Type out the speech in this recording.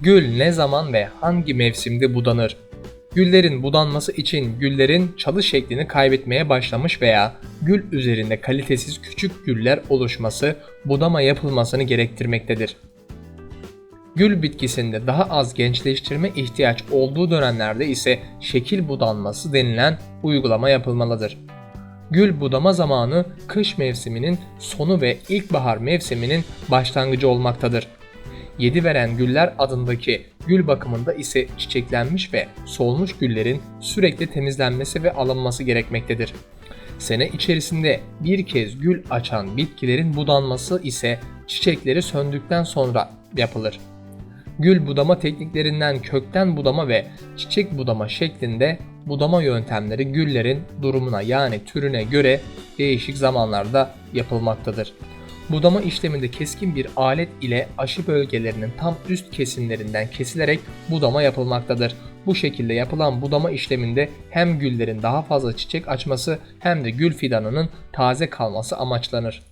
Gül ne zaman ve hangi mevsimde budanır? Güllerin budanması için güllerin çalı şeklini kaybetmeye başlamış veya gül üzerinde kalitesiz küçük güller oluşması budama yapılmasını gerektirmektedir. Gül bitkisinde daha az gençleştirme ihtiyaç olduğu dönemlerde ise şekil budanması denilen uygulama yapılmalıdır. Gül budama zamanı kış mevsiminin sonu ve ilkbahar mevsiminin başlangıcı olmaktadır. Yedi veren güller adındaki gül bakımında ise çiçeklenmiş ve solmuş güllerin sürekli temizlenmesi ve alınması gerekmektedir. Sene içerisinde bir kez gül açan bitkilerin budanması ise çiçekleri söndükten sonra yapılır. Gül budama tekniklerinden kökten budama ve çiçek budama şeklinde budama yöntemleri güllerin durumuna yani türüne göre değişik zamanlarda yapılmaktadır. Budama işleminde keskin bir alet ile aşı bölgelerinin tam üst kesimlerinden kesilerek budama yapılmaktadır. Bu şekilde yapılan budama işleminde hem güllerin daha fazla çiçek açması hem de gül fidanının taze kalması amaçlanır.